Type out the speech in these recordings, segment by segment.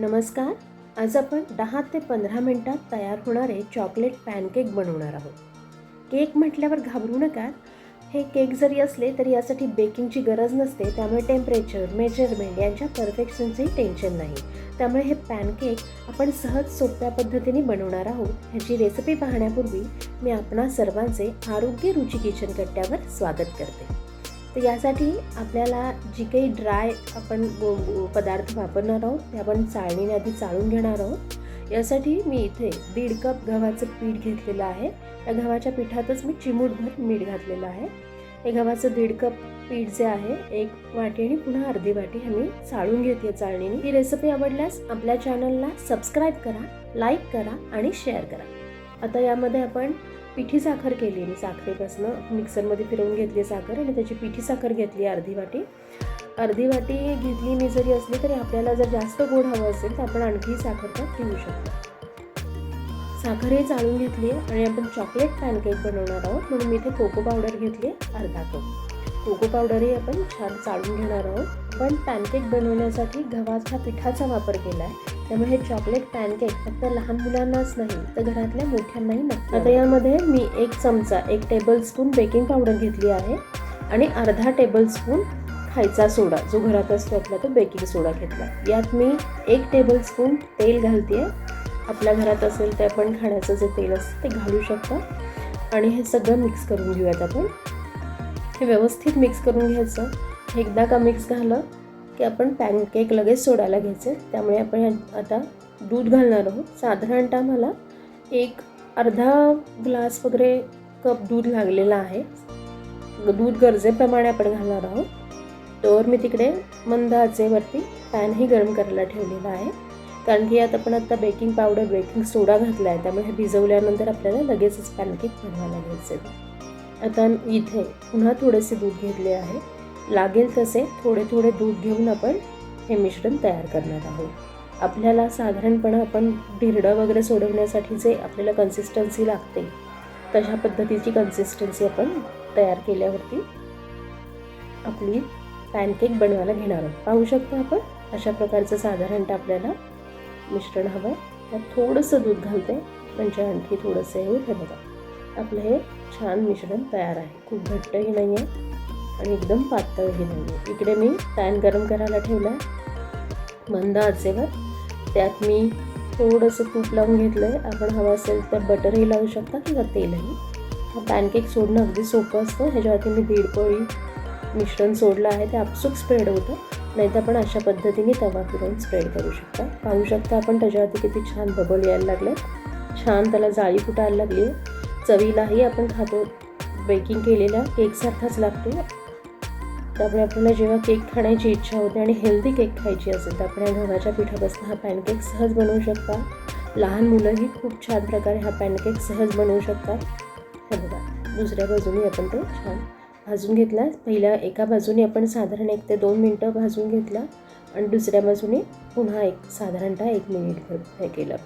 नमस्कार आज आपण दहा ते पंधरा मिनटात तयार होणारे चॉकलेट पॅनकेक बनवणार आहोत. केक म्हटल्यावर घाबरू नका हे केक जरी असले तरी यासाठी बेकिंगची गरज नसते त्यामुळे टेम्परेचर मेजरमेंट यांच्या परफेक्शनचंही टेन्शन नाही. त्यामुळे हे पॅनकेक आपण सहज सोप्या पद्धतीने बनवणार आहोत. ह्याची रेसिपी पाहण्यापूर्वी मी आपणा सर्वांचे आरोग्य रुची किचन कट्ट्यावर स्वागत करते. तर यासाठी आपल्याला जी काही ड्राय आपण गो पदार्थ वापरणार आहोत ते आपण चाळणीने आधी चाळून घेणार आहोत. यासाठी मी इथे दीड कप गव्हाचं पीठ घेतलेलं आहे. त्या गव्हाच्या पिठातच मी चिमूटभर मीठ घातलेलं आहे. हे गव्हाचं दीड कप पीठ जे आहे एक वाटी आणि पुन्हा अर्धी वाटी आम्ही चाळून घेते चाळणीने. ही रेसिपी आवडल्यास आपल्या चॅनलला सबस्क्राईब करा लाईक करा आणि शेअर करा. आता यामध्ये आपण पिठी साखर केली मी साखरेपासनं. मिक्सरमध्ये फिरवून घेतली साखर आणि त्याची पिठी साखर घेतली अर्धी वाटी. अर्धी वाटी घेतली मी जरी असली तरी आपल्याला जर जास्त गोड हवं असेल तर आपण आणखी साखर त्यात घेऊ शकतो. साखर हे चाळून घेतली आणि आपण चॉकलेट पॅनकेक बनवणार आहोत. म्हणून मी इथे कोको पावडर घेतली आहे अर्धा कप कोको पावडरही आपण छान चाळून घेणार आहोत. पण पॅनकेक बनवण्यासाठी गव्हाच्या पिठाचा वापर केला आहे. त्यामुळे हे चॉकलेट पॅनकेक फक्त लहान मुलांनाच नाही तर घरातल्या मोठ्यांनाही नक्की आता यामध्ये मी एक चमचा एक टेबल स्पून बेकिंग पावडर घेतली आहे आणि अर्धा टेबल स्पून खायचा सोडा जो घरात असतो आपला तो बेकिंग सोडा घेतला. यात मी एक टेबल स्पून तेल घालते आपल्या घरात असेल ते आपण खाण्याचं जे तेल असतं ते घालू शकता. आणि हे सगळं मिक्स करून घेऊयात आपण. हे व्यवस्थित मिक्स करून घ्यायचं. एकदा का मिक्स झालं की आपण पॅनकेक लगेच सोडायला घ्यायचे. त्यामुळे आपण आता दूध घालणार आहोत. साधारणतः मला एक अर्धा ग्लास वगैरे कप दूध लागलेला आहे. दूध गरजेप्रमाणे आपण घालणार आहोत. तर मी तिकडे मंद आचेवरती पॅनही गरम करायला ठेवलेला आहे. कारण की यात आपण आत्ता बेकिंग पावडर बेकिंग सोडा घातला आहे त्यामुळे हे भिजवल्यानंतर आपल्याला लगेचच पॅनकेक बनवायला घ्यायचे आता इथे पुन्हा थोडेसे दूध घेतले आहे. लागेल तसे थोडे थोडे दूध घेऊन आपण हे मिश्रण तयार करणार आहोत. आपल्याला साधारणपणे आपण धिरडं वगैरे सोडवण्यासाठी जे आपल्याला कन्सिस्टन्सी लागते तशा पद्धतीची कन्सिस्टन्सी आपण तयार केल्यावरती आपली पॅनकेक बनवायला घेणार आहोत. पाहू शकतो आपण अशा प्रकारचं साधारणतः आपल्याला मिश्रण हवं आहे. त्यात थोडंसं दूध घालते म्हणजे आणखी थोडंसं हे हे बघा. आपलं हे छान मिश्रण तयार आहे. खूप घट्टही नाही आहे आणि एकदम पातळही नाही आहे इकडे मी पॅन गरम करायला ठेवला मंद आचेवर. त्यात मी थोडंसं तूप लावून घेतलं आहे आपण हवं असेल तर बटरही लावू शकता किंवा तेलही. हा पॅनकेक सोडणं अगदी सोपं असतं. ह्याच्यावरती मी दीड पोळी मिश्रण सोडलं आहे. ते आपसूक स्प्रेड होतं. नाही तर आपण अशा पद्धतीने तवा फिरवून स्प्रेड करू शकता. पाहू शकता आपण त्याच्यावरती किती छान बबल यायला लागले छान त्याला जाळी फुटायला लागली आहे चवीलाही आपण खातो. बेकिंग केलेल्या केकसारखाच लागतो. त्यामुळे आपल्याला जेव्हा केक खाण्याची इच्छा होते आणि हेल्दी केक खायची असेल तर आपण या गव्हाच्या पिठापासून हा पॅनकेक सहज बनवू शकता. लहान मुलंही खूप छान प्रकारे हा पॅनकेक सहज बनवू शकतात. हे बघा दुसऱ्या बाजूने आपण तो छान भाजून घेतला. पहिल्या एका बाजूने आपण साधारण एक ते दोन मिनटं भाजून घेतला आणि दुसऱ्या बाजूने पुन्हा एक साधारणतः एक मिनिटभर हे केलं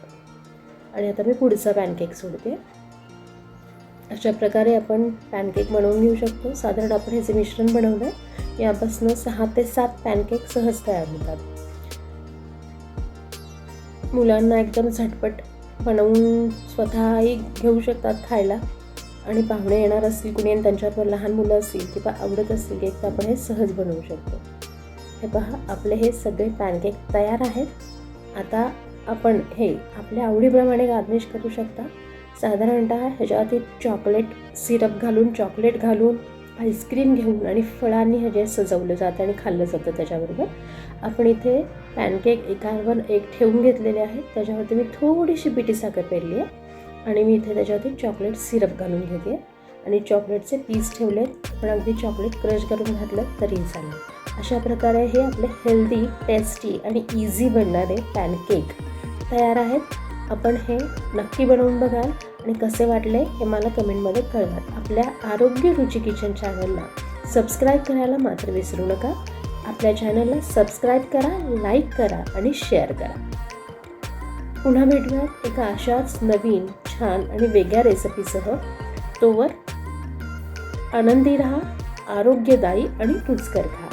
आणि आता मी पुढचा पॅनकेक सोडते. अशा प्रकारे आपण पॅनकेक बनवून घेऊ शकतो. साधारण आपण ह्याचे मिश्रण बनवलं आहे यापासून सहा ते सात पॅनकेक सहज तयार होतात. मुलांना एकदम झटपट बनवून स्वतःही घेऊ शकतात खायला. आणि पाहुणे येणार असतील कुणी आणि त्यांच्याबरोबर लहान मुलं असतील किंवा आवडत असतील केक तर आपण हे सहज बनवू शकतो. हे पहा आपले हे सगळे पॅनकेक तयार आहेत. आता आपण हे आपल्या आवडीप्रमाणे गार्निश करू शकता. साधारणतः ह्याच्यावरती चॉकलेट सिरप घालून चॉकलेट घालून आईस्क्रीम घेऊन आणि फळांनी ह्याचे सजवलं जातं आणि खाल्लं जातं त्याच्याबरोबर आपण इथे पॅनकेक एकावर एक ठेवून घेतलेले आहेत त्याच्यावरती मी थोडीशी पिठी साखर पेरली आहे आणि मी इथे त्याच्यावरती चॉकलेट सिरप घालून घेते आणि चॉकलेटचे पीस ठेवलेत. पण अगदी चॉकलेट क्रश करून घातलं तरी चालेल. अशा प्रकारे हे आपले हेल्दी टेस्टी आणि इझी बनणारे पॅनकेक तयार आहेत. आपण हे नक्की बनवून बघाल आणि कसे वाटले हे मला कमेंटमध्ये कळवा. आपल्या आरोग्य रुची किचन चॅनलला सबस्क्राईब करायला मात्र विसरू नका. आपल्या चॅनलला सबस्क्राईब करा लाईक करा आणि शेअर करा. पुन्हा भेटूयात एका अशाच नवीन छान आणि वेगळ्या रेसिपीसह तोवर आनंदी राहा आरोग्यदायी आणि रुचकर खा.